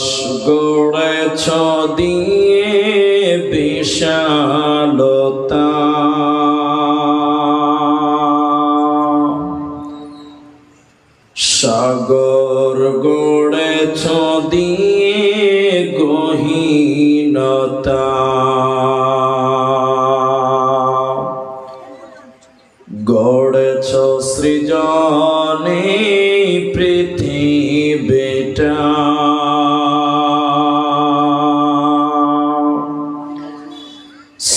আকাশ গড়েছ দিয়ে বিশালতা। সাগর গড়েছ দিয়ে গহীনতা। গড়েছ সৃজনে পৃথিবীটা।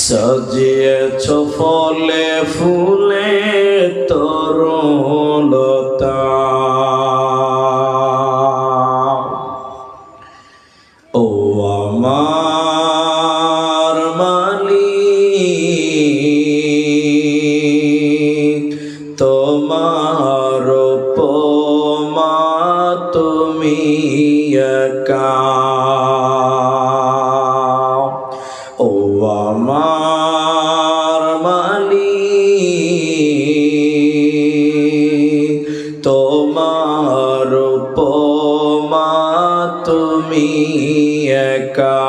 সাজিয়েছ ফলে ফুলে তরলতা ও আমার মালিক তোমার পমা তুমি তুমি একা।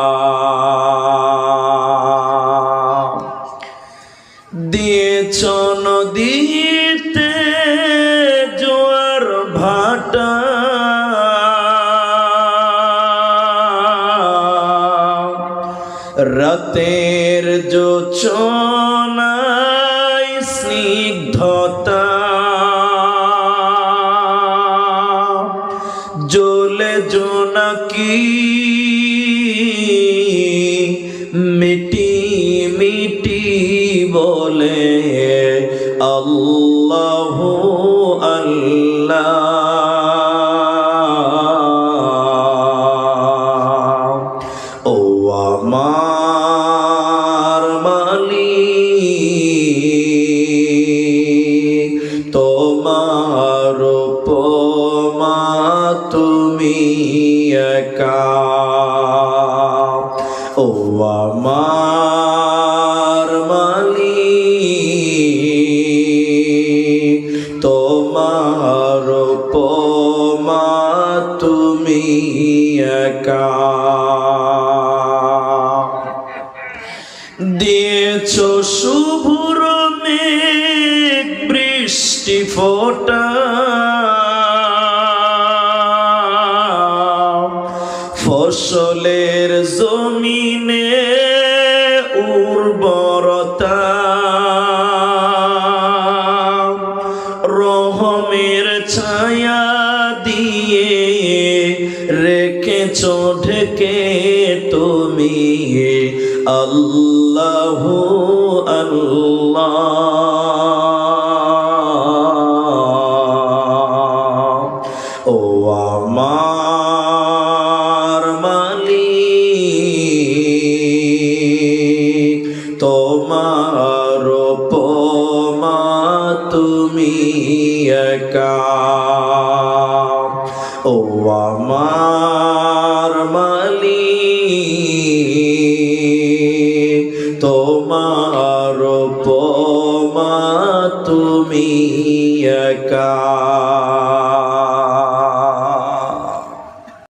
দিয়েছ নদীতে জোয়ার ভাটা। স্নিগ্ধতা। জোনাকি মিটি মিটি বলে আল্লাহ আল্লাহ ও আমার মালিক তুমি একা। ও আমার মালিক তোমার পমা তুমি দিয়েছ শুভ্র বৃষ্টি ফোটা ফসলের জমিনে উর্বরতা। রহমের ছায়া দিয়ে তুমি আল্লাহ আল্লাহ। তোমার পমা তুমি একা। ও আমার মালিক তোমার পমা তুমি একা।